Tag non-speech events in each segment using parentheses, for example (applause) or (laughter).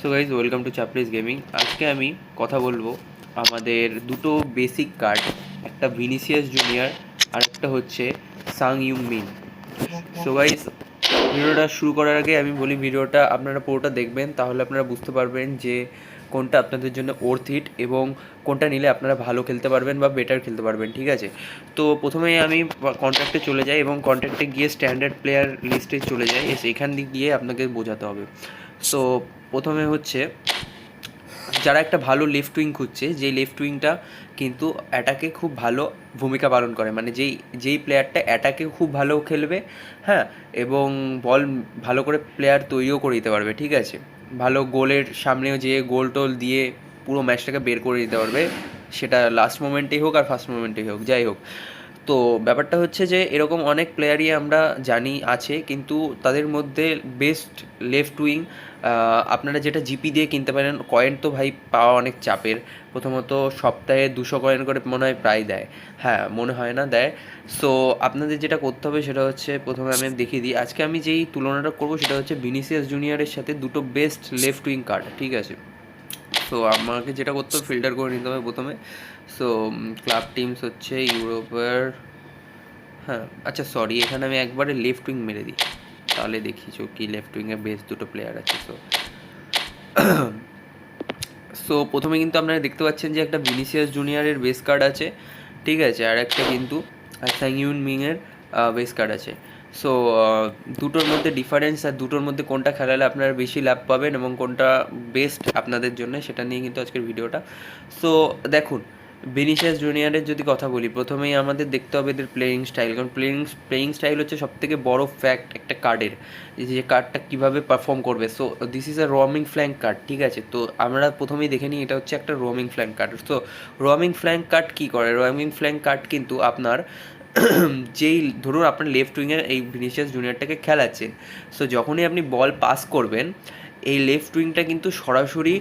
So guys welcome to চাপলিস gaming আজকে আমি কথা বলব আমাদের দুটো বেসিক কার্ড একটা ভিনিসিয়াস জুনিয়র আর একটা হচ্ছে Son Heung Min so guys ভিডিওটা শুরু করার আগে আমি বলি ভিডিওটা, আপনারা পুরোটা দেখবেন, তাহলে আপনারা বুঝতে পারবেন যে কোনটা আপনাদের জন্য ওর্থ হিট এবং কোনটা নিলে আপনারা ভালো খেলতে পারবেন বা বেটার খেলতে পারবেন, ঠিক আছে? তো প্রথমেই আমি কন্ট্যাক্টে চলে যাই এবং কন্ট্যাক্টে গিয়ে স্ট্যান্ডার্ড প্লেয়ার লিস্টে চলে যাই। সেখান দিক গিয়ে আপনাকে বোঝাতে হবে। সো প্রথমে হচ্ছে, যারা একটা ভালো লেফট উইং খুঁজছে, যেই লেফট উইংটা কিন্তু অ্যাটাকে খুব ভালো ভূমিকা পালন করে। মানে যেই যেই প্লেয়ারটা অ্যাটাকে খুব ভালো খেলবে হ্যাঁ এবং বল ভালো করে প্লেয়ার তৈরিও করে দিতে পারবে, ঠিক আছে? ভালো গোলের সামনেও যেয়ে গোল টোল দিয়ে পুরো ম্যাচটাকে বের করে দিতে পারবে, সেটা লাস্ট মোমেন্টেই হোক আর ফার্স্ট মোমেন্টেই হোক, যাই হোক। তো ব্যাপারটা হচ্ছে যে এরকম অনেক প্লেয়ারই আমরা জানি আছে, কিন্তু তাদের মধ্যে বেস্ট লেফট উইং আপনারা যেটা জিপি দিয়ে কিনতে পারেন কয়েন তো ভাই পাওয়া অনেক চাপের। প্রথমত সপ্তাহে দুশো কয়েন করে মনে হয় প্রায় দেয়। হ্যাঁ মনে হয় না, দেয়। সো আপনাদের যেটা করতে হবে সেটা হচ্ছে প্রথমে আমি দেখিয়ে দিই। আজকে আমি যেই তুলনাটা করব সেটা হচ্ছে ভিনিসিয়াস জুনিয়রের সাথে দুটো বেস্ট লেফট উইং কার্ড ঠিক আছে? তো আমাকে যেটা করতে হবে ফিল্টার করে নিতে হবে প্রথমে। সো ক্লাব টিমস হচ্ছে ইউরোপের হ্যাঁ আচ্ছা সরি এখানে আমি একবারে লেফট উইং মেরে দিই। তাহলে দেখিছো কি লেফট উইংয়ে বেশ দুটো প্লেয়ার আছে সো সো (coughs) প্রথমে কিন্তু আপনারা দেখতে পাচ্ছেন যে একটা ভিনিসিয়াস জুনিয়রের বেস কার্ড আছে, ঠিক আছে, আর একটা কিন্তু স্যাংইউন মিংয়ের বেস কার্ড আছে। সো দুটোর মধ্যে ডিফারেন্স আর দুটোর মধ্যে কোনটা খেলালে আপনারা বেশি লাভ পাবেন এবং কোনটা বেস্ট আপনাদের জন্য, সেটা নিয়ে কিন্তু আজকের ভিডিওটা সো দেখুন ভিনিসিয়াস জুনিয়রের যদি কথা বলি, প্রথমেই আমাদের দেখতে হবে এদের প্লেয়িং স্টাইল কারণ প্লেয়িং প্লেয়িং স্টাইল হচ্ছে সবথেকে বড় ফ্যাক্ট একটা কার্ডের যে কার্ডটা কীভাবে পারফর্ম করবে। So this is a roaming flank card ঠিক আছে? তো আমরা প্রথমেই দেখে নিই, এটা হচ্ছে একটা রোমিং ফ্ল্যাঙ্ক কার্ড তো রোমিং ফ্ল্যাঙ্ক কার্ড কী করে? রোমিং ফ্ল্যাঙ্ক কার্ড কিন্তু আপনার (clears throat) যেই, ধরুন আপনার লেফট উইংয়ের এই ভিনিসিয়াস জুনিয়রটাকে খেলাচ্ছেন। সো যখনই আপনি বল পাস করবেন এই লেফট উইংটা কিন্তু সরাসরি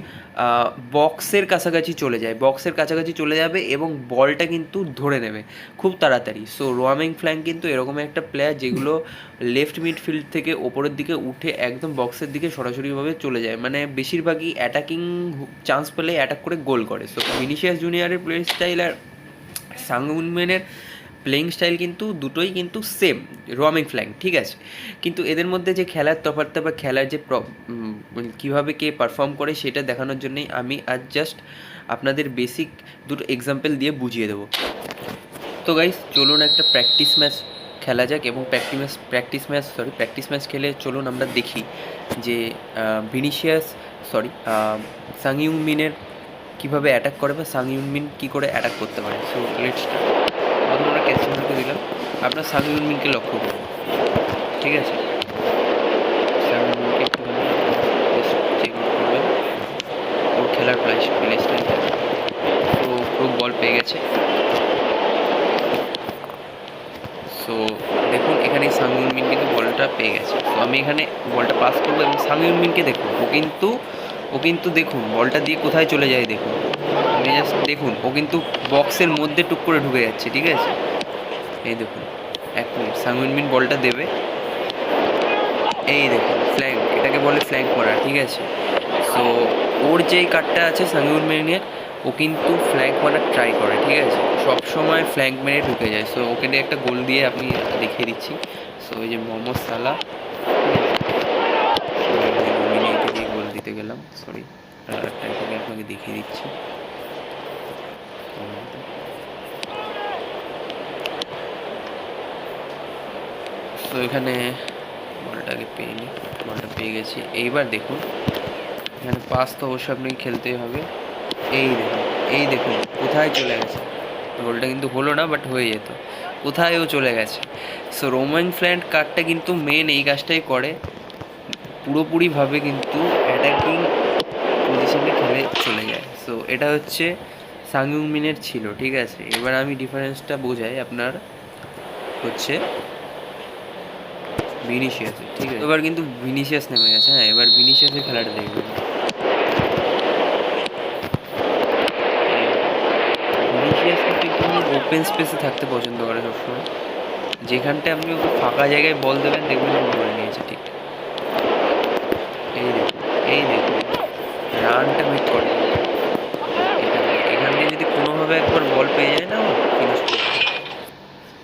বক্সের কাছাকাছি চলে যায়। বক্সের কাছাকাছি চলে যাবে এবং বলটা কিন্তু ধরে নেবে খুব তাড়াতাড়ি। সো রোয়ামিং ফ্ল্যাঙ্ক কিন্তু এরকম একটা প্লেয়ার যেগুলো লেফট মিডফিল্ড থেকে ওপরের দিকে উঠে একদম বক্সের দিকে সরাসরিভাবে চলে যায়। মানে বেশিরভাগই অ্যাটাকিং চান্স পেলে অ্যাটাক করে গোল করে। সো ভিনিসিয়াস জুনিয়রের প্লে স্টাইল আর সাংউনম্যানের প্লেইং স্টাইল কিন্তু দুটোই কিন্তু সেম রমিং ফ্ল্যাঙ্ক ঠিক আছে? কিন্তু এদের মধ্যে যে খেলার তফাৎটা বা খেলার যে কীভাবে কে পারফর্ম করে সেটা দেখানোর জন্যই আমি আজ জাস্ট আপনাদের বেসিক দুটো এক্সাম্পল দিয়ে বুঝিয়ে দেবো। তো গাইস চলুন একটা প্র্যাকটিস ম্যাচ খেলা যাক এবং practice match practice match sorry practice match খেলে চলুন আমরা দেখি যে ভিনিশিয়াস সরি সাংইউং মিনের কীভাবে অ্যাটাক করে বা সাংইউং মিন কী করে অ্যাটাক করতে পারে। সো লেটস প্রথমে আমরা ক্যাসিমারকে দিলাম। আপনার সাংইউং মিনকে লক্ষ্য করুন ঠিক আছে? সাংইউং মিনকে একটুখানি করবেন। ওর খেলার প্রাইস প্লে তো পুরো বল পেয়ে গেছে। সো দেখুন, এখানে সাংইউন মিন কিন্তু বলটা পেয়ে গেছে। তো আমি এখানে বলটা পাস করব এবং সাংইউন মিনকে দেখুন ও কিন্তু ও কিন্তু দেখুন বলটা দিয়ে কোথায় চলে যায় দেখুন। আপনি জাস্ট দেখুন, ও কিন্তু বক্সের মধ্যে টুক করে ঢুকে যাচ্ছে, ঠিক আছে? এই দেখুন, এক মিনিট সাংইউন মিন বলটা দেবে। এই দেখুন ফ্ল্যাঙ্ক এটাকে বলে ফ্ল্যাঙ্ক করা ঠিক আছে? সো ওর যেই কার্ডটা আছে সাংইউন মিনের, ও কিন্তু ফ্ল্যাঙ্ক মারার ট্রাই করে, ঠিক আছে? সব সময় ফ্ল্যাঙ্ক মেরে ঢুকে যায়। সো ওকে দিয়ে একটা গোল দিয়ে আপনি দেখিয়ে দিচ্ছি। সো ওই যে মোহাম্মদ সালা গোল দিতে গেলাম। সরি আপনাকে দেখিয়ে দিচ্ছি। তো এখানে বলটাকে পেয়ে নিই বলটা পেয়ে গেছি। এইবার দেখুন, এখানে পাস তো অবশ্যই আপনাকে খেলতেই হবে। এই দেখুন এই দেখুন, কোথায় চলে গেছে? গোলটা কিন্তু হলো না বাট হয়ে যেত। কোথায় ও চলে গেছে? সো রোমান ফ্ল্যান্ড কার্ডটা কিন্তু মেন এই কাজটাই করে। পুরোপুরিভাবে কিন্তু অ্যাটাকিং পজিশনে খেলে চলে যায়। সো এটা হচ্ছে সাংয়ুং মিনের ছিল, ঠিক আছে? এবার আমি ডিফারেন্সটা বোঝাই আপনার হচ্ছে ভিনিসিয়াস ঠিক আছে? এবার কিন্তু ভিনিসিয়াস নেমে গেছে হ্যাঁ এবার ভিনিসিয়াসের খেলাটা দেখবেন ওপেন স্পেসে থাকতে পছন্দ করে সবসময়। যেখানটায় আপনি ওকে ফাঁকা জায়গায় বল দেবেন, দেখবেন করে নিয়েছে, ঠিক। এই দেখুন এই দেখুন, রানটা মিট করে এখান- এখান দিয়ে যদি কোনোভাবে একবার বল পেয়ে যায় না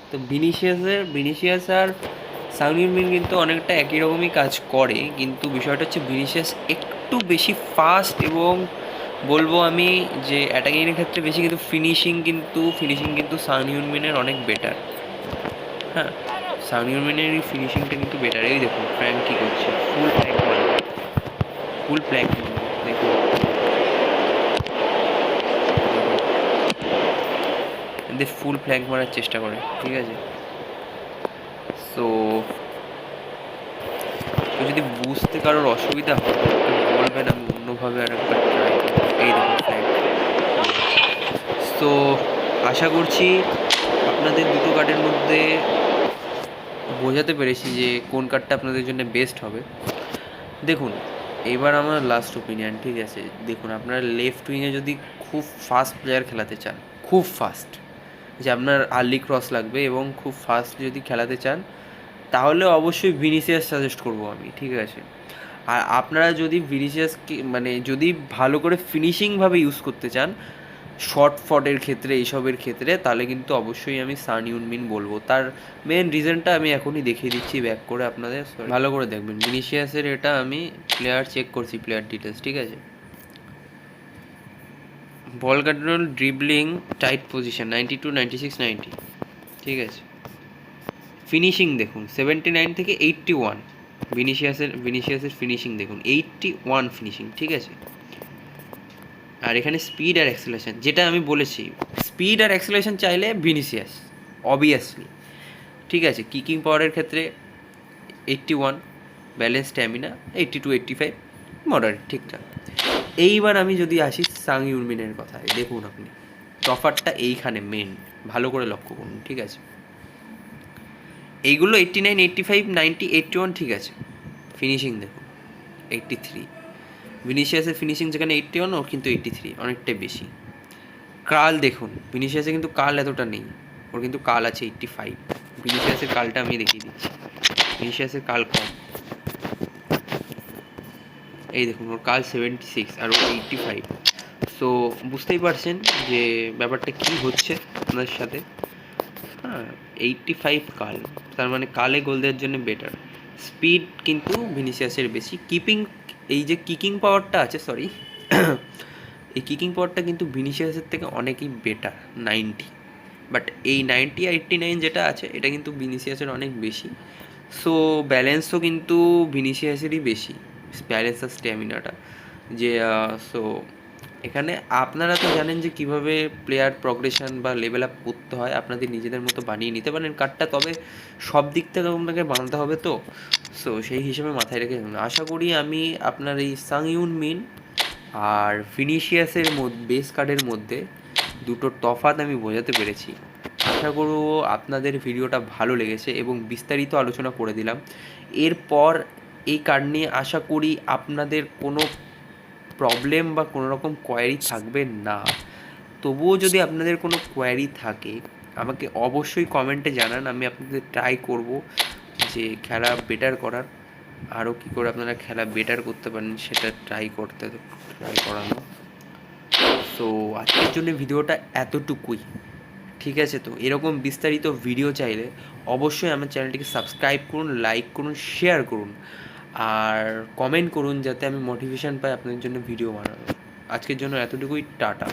তো ভিনিসিয়াসের ভিনিসিয়াস আর সাউনির মিন কিন্তু অনেকটা একই রকমই কাজ করে, কিন্তু বিষয়টা হচ্ছে ভিনিসিয়াস একটু বেশি ফাস্ট এবং বলব আমি যে অ্যাটাকিংয়ের ক্ষেত্রে বেশি কিন্তু ফিনিশিং কিন্তু ফিনিশিং কিন্তু সাউনিউন মিনের অনেক বেটার হ্যাঁ সাউনিউন মিনের এই ফিনিশিংটা কিন্তু বেটার এই দেখুন ফ্র্যাঙ্ক কী করছে? ফুল প্ল্যাঙ্ক মারবে ফুল প্ল্যাঙ্ক মারবে দেখুন। এদের ফুল ফ্ল্যাঙ্ক মারার চেষ্টা করে, ঠিক আছে? সো যদি বুঝতে কারোর অসুবিধা হয় বলবেন, আমি অন্যভাবে আর একবার ট্রাই এই দেখুন ফ্ল্যাঙ্ক তো আশা করছি আপনাদের দুটো কার্ডের মধ্যে বোঝাতে পেরেছি যে কোন কার্ডটা আপনাদের জন্য বেস্ট হবে। দেখুন, এবার আমার লাস্ট ওপিনিয়ন ঠিক আছে? দেখুন, আপনারা লেফট উইংয়ে যদি খুব ফাস্ট প্লেয়ার খেলাতে চান, খুব ফাস্ট যে আপনার আর্লি ক্রস লাগবে এবং খুব ফাস্ট যদি খেলাতে চান, তাহলে অবশ্যই ভিনিসিয়াস সাজেস্ট করব আমি, ঠিক আছে? আর আপনারা যদি ভিনিসিয়াসকে মানে যদি ভালো করে ফিনিশিংভাবে ইউজ করতে চান শর্ট ফটের ক্ষেত্রে এইসবের ক্ষেত্রে, তাহলে কিন্তু অবশ্যই আমি সান ইউনমিন বলব। তার মেন রিজনটা আমি এখনই দেখিয়ে দিচ্ছি ব্যাক করে আপনাদের ভালো করে দেখবেন ভিনিসিয়াসের এটা আমি প্লেয়ার চেক করছি প্লেয়ার ডিটেলস ঠিক আছে? Ball control dribbling tight position ninety two ninety six ninety ঠিক আছে? ফিনিশিং দেখুন সেভেন্টি নাইন থেকে এইটটি ওয়ান ভিনিসিয়াসের ভিনিসিয়াসের ফিনিশিং দেখুন এইটটি ওয়ান ফিনিশিং ঠিক আছে? আর এখানে স্পিড আর অ্যাক্সেলেশন যেটা আমি বলেছি স্পিড আর অ্যাক্সেলেশন চাইলে ভিনিসিয়াস অবভিয়াসলি ঠিক আছে? কিকিং পাওয়ারের ক্ষেত্রে eighty one balance stamina eighty two eighty five moderate ঠিকঠাক। এইবার আমি যদি আসি সাং ইউরমিনের কথায়, দেখুন আপনি তফাতটা এইখানে মেন ভালো করে লক্ষ্য করুন, ঠিক আছে? এইগুলো eighty nine eighty five ninety eighty one ঠিক আছে? ফিনিশিং দেখুন এইট্টি থ্রি ভিনিসিয়াসের ফিনিশিং যেখানে এইট্টি ওয়ান ওর কিন্তু এইট্টি থ্রি অনেকটাই বেশি। কাল দেখুন ভিনিসিয়াসে কিন্তু কাল এতটা নেই, ওর কিন্তু কাল আছে এইট্টি ফাইভ ভিনিসিয়াসের কালটা আমি দেখিয়ে দিচ্ছি। ভিনিসিয়াসের কাল কম। এই দেখুন, ওর কাল সেভেন্টি সিক্স আর ওর এইট্টি ফাইভ সো বুঝতেই পারছেন যে ব্যাপারটা কী হচ্ছে আপনাদের সাথে। হ্যাঁ এইট্টি ফাইভ কাল, তার মানে কালে গোল দেওয়ার জন্য বেটার স্পিড কিন্তু ভিনিসিয়াসের বেশি। কিপিং এই যে কিকিং পাওয়ারটা আছে সরি এই কিকিং পাওয়ারটা কিন্তু ভিনিসিয়াসের থেকে অনেকই বেটার নাইনটি বাট এই নাইনটি আর এইট্টি নাইন যেটা আছে, এটা কিন্তু ভিনিসিয়াসের অনেক বেশি। সো ব্যালেন্সও কিন্তু ভিনিসিয়াসেরই বেশি। ব্যালেন্স আর স্ট্যামিনাটা যে সো এখানে আপনারা তো জানেন যে কীভাবে প্লেয়ার প্রগ্রেশন বা লেভেল আপ করতে হয়, আপনাদের নিজেদের মতো বানিয়ে নিতে পারেন কার্ডটা তবে সব দিক থেকে আপনাকে বানাতে হবে তো। সো সেই হিসেবে মাথায় রেখে। আশা করি আমি আপনার এই সাং ইউন মিন আর ফিনিশিয়াসের মধ্যে বেস কার্ডের মধ্যে দুটো তফাৎ আমি বোঝাতে পেরেছি। আশা করব আপনাদের ভিডিওটা ভালো লেগেছে এবং বিস্তারিত আলোচনা করে দিলাম। এরপর এই কার্ড নিয়ে আশা করি আপনাদের কোনো প্রবলেম বা কোনো রকম কোয়ারি থাকবে না। তবুও যদি আপনাদের কোনো কোয়ারি থাকে, আমাকে অবশ্যই কমেন্টে জানান, আমি আপনাদের ট্রাই করব যে খেলা বেটার করার। আরও কী করে আপনারা খেলা বেটার করতে পারেন সেটা ট্রাই করতে ট্রাই করানো। তো আজকের জন্য ভিডিওটা এতটুকুই। ঠিক আছে তো? এরকম বিস্তারিত ভিডিও চাইলে অবশ্যই আমার চ্যানেলটিকে সাবস্ক্রাইব করুন লাইক করুন শেয়ার করুন। আর কমেন্ট করুন যাতে আমি মোটিভেশান পাই আপনাদের জন্য ভিডিও বানানোর। আজকের জন্য এতটুকুই, টাটা।